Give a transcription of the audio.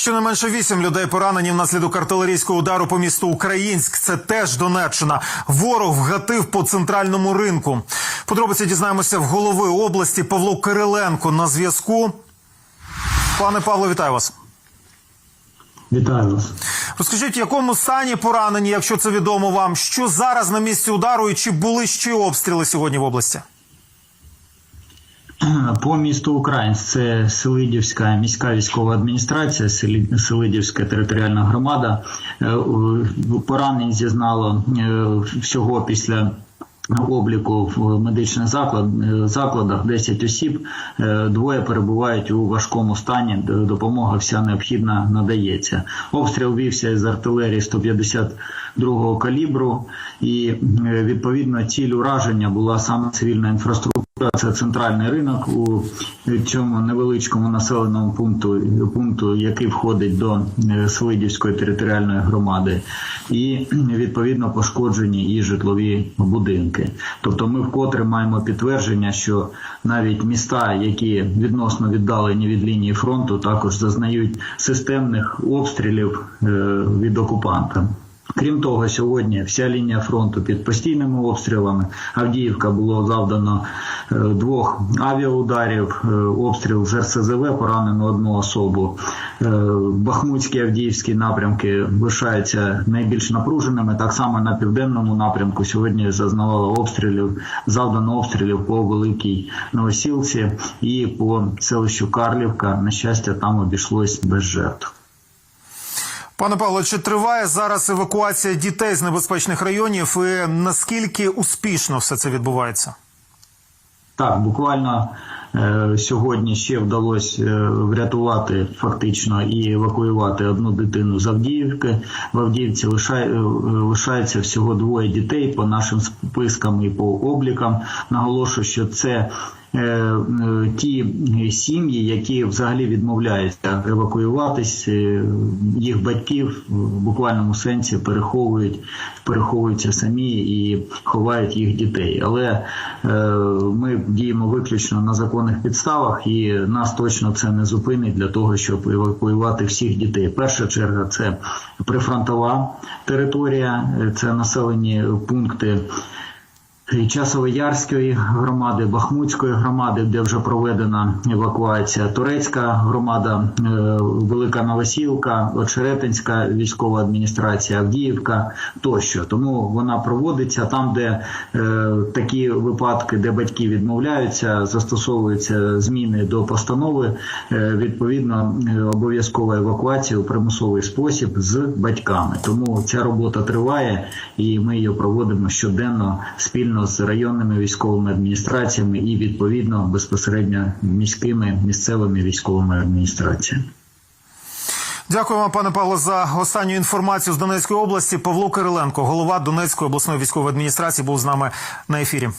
Щонайменше вісім людей поранені внаслідок артилерійського удару по місту Українськ. Це теж Донеччина. Ворог вгатив по центральному ринку. Подробиці дізнаємося в голови області Павло Кириленко на зв'язку. Пане Павло, вітаю вас. Вітаю вас. Розкажіть, в якому стані поранені, якщо це відомо вам, що зараз на місці удару і чи були ще обстріли сьогодні в області? По місту Українськ це Селидівська міська військова адміністрація, Селидівська територіальна громада. Е, Поранень зізнало е, всього після. Обліку в медичних заклад, е, закладах 10 осіб, двоє перебувають у важкому стані. Допомога вся необхідна надається. Обстріл вівся з артилерії 152 калібру, і відповідно ціль ураження була саме цивільна інфраструктура. Це центральний ринок у цьому невеличкому населеному пункту, пункту, який входить до е, Свидівської територіальної громади, і відповідно пошкоджені і житлові будинки. Тобто, ми вкотре маємо підтвердження, що навіть міста, які відносно віддалені від лінії фронту, також зазнають системних обстрілів е, від окупанта. Крім того, сьогодні вся лінія фронту під постійними обстрілами. Авдіївка було завдано е, двох авіаударів, е, обстріл з РСЗВ, поранено одну особу. Е, Бахмутські Авдіївські напрямки лишаються найбільш напруженими. Так само на південному напрямку сьогодні зазнавало обстрілів, завдано обстрілів по Великій Новосілці і по селищу Карлівка. На щастя, там обійшлось без жертв. Пане Павло, чи триває зараз евакуація дітей з небезпечних районів? І наскільки успішно все це відбувається? Так, буквально е, сьогодні ще вдалося е, врятувати фактично і евакуювати одну дитину з Авдіївки. В Авдіївці лишає, е, лишається всього двоє дітей по нашим спискам і по облікам. Наголошую, що це ті сім'ї, які взагалі відмовляються евакуюватись, е, їх батьків в буквальному сенсі переховують, переховуються самі і ховають їх дітей. Але е, ми діємо виключно на законних підставах, і нас точно це не зупинить для того, щоб евакуювати всіх дітей. Перша черга це прифронтова територія, е, це населені пункти. Часово-Ярської громади, Бахмутської громади, де вже проведена евакуація, Турецька громада, е, Велика Новосілка, Очеретинська військова адміністрація, Авдіївка тощо. Тому вона проводиться там, де е, такі випадки, де батьки відмовляються, застосовуються зміни до постанови. е, відповідно, е, обов'язкова евакуація у примусовий спосіб з батьками. Тому ця робота триває, і ми її проводимо щоденно спільно з районними військовими адміністраціями і відповідно безпосередньо міськими місцевими військовими адміністраціями. Дякуємо, пане Павло, за останню інформацію з Донецької області. Павло Кириленко, голова Донецької обласної військової адміністрації, був з нами на ефірі.